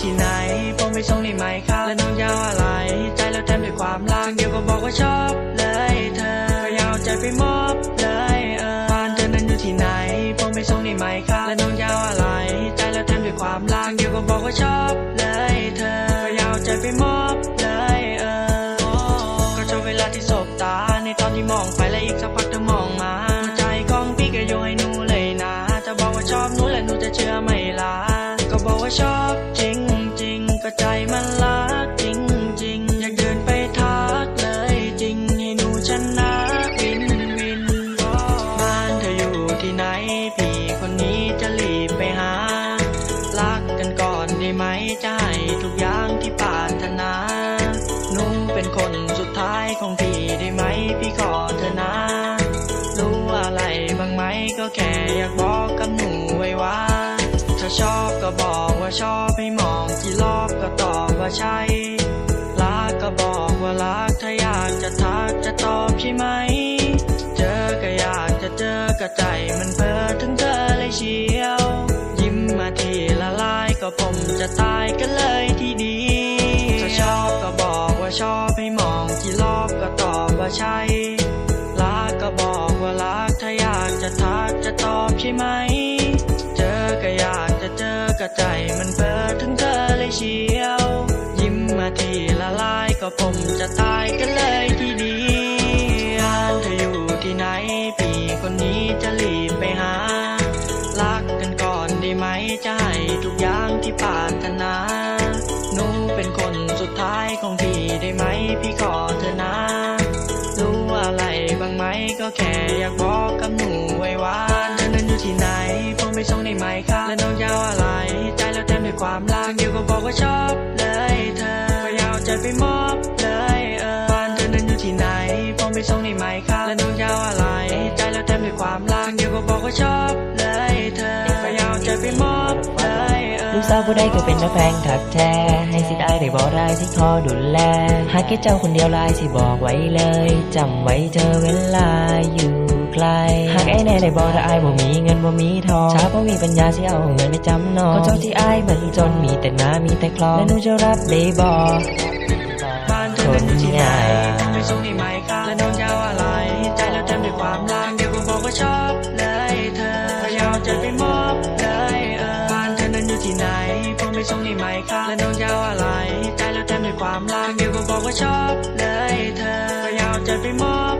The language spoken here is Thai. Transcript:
ที่ไหน ผมไปส่งได้ไหมครับและน้องยาวอะไร ใจเราเต็มด้วยความรักเดียวก็บอกว่าชอบเลยเธอก็ยาวใจไปมอบเลยเออบ้านเธอนั้นอยู่ที่ไหน ผมไปส่งได้ไหมครับและน้องยาวอะไร ใจเราเต็มด้วยความรักเดียวก็บอกว่าชอบเลยเธอก็ยาวใจไปมอบเลยเออก็ชอบเวลาที่สบตา ในตอนที่มองไปและอีกสักพักเธอมองมาใจของพี่ก็โยนให้หนูเลยนะ จะบอกว่าชอบหนูและหนูจะเชื่อไหมล่ะก็บอกว่าชอบจริง เป็นคนสุดท้ายของพี่ได้ไหมพี่ขอเธอนะ รู้อะไรบ้างไหมก็แค่อยากบอกกับหนูไว้ว่า ถ้าชอบก็บอกว่าชอบให้มองกี่รอบก็ตอบว่าใช่รักก็บอกว่ารักถ้าอยากจะทักจะตอบใช่ไหม เจอก็อยากจะเจอก็ใจมันเพ้อถึงเธอเลยเชียว ยิ้มมาทีละลายก็ผมจะตายกันเลย ว่าใช่รักก็บอกว่ารักถ้าอยากจะทักจะตอบใช่ไหม เจอก็อยากจะเจอก็ใจมันเพ้อถึงเธอเลยเชียว ยิ้มมาทีละลายก็ผมจะตายกันเลยทีเดียวเธออยู่ที่ไหนพี่คนนี้จะรีบไปหา รักกันก่อนได้ไหมจะให้ทุกอย่างที่ปรารถนาหนูเป็นคนสุดท้ายของพี่ได้ไหมพี่ขอ ไปส่งได้ไหมครับและน้องยาวอะไร ใจแล้วแทนด้วยความรักเดียวก็บอกว่าชอบเลยเธอก็ยากเอาใจไปมอบเลยเออบ้านเธอนั้นอยู่ที่ไหนผมไปส่งได้ไหมครับและน้องยาวอะไร ใจแล้วแทนด้วยความรักเดียวก็บอกว่าชอบเลยเธอก็ยากเอาใจไปมอบเลยเออลูกสาวผู้ใดก็เป็นนักแพงถักแท้ให้สิได้ได้บอกได้ที่ขอดูแลหากแค่เจ้าคนเดียวลายสิบอกไว้เลยจำไว้เธอเวลาอยู่ ไกลหากไอ้แน่ได้บอกถ้าไอ้ายบ่มีเงินบ่มีทองช้าเพราะมีปัญญาสิเอาเงินไปจำนองก็เจ้าที่ไอ้ายมันจนมีแต่หน้ามีแต่คลองและหนูจะรับได้บอกบ้านเธอนั้นอยู่ที่ไหนไปส่งได้ไหมครับและน้องยาวอะไรใจแล้วเต็มด้วยความรักเดียวก็บอกว่าชอบเลยเธอก็อยากเอาใจไปมอบเลยเออบ้านเธอนั้นอยู่ที่ไหนผมไปส่งได้ไหมครับและน้องยาวอะไรใจแล้วเต็มด้วยความรักเดียวก็บอกว่าชอบเลยเธอก็อยากเอาใจไปมอบ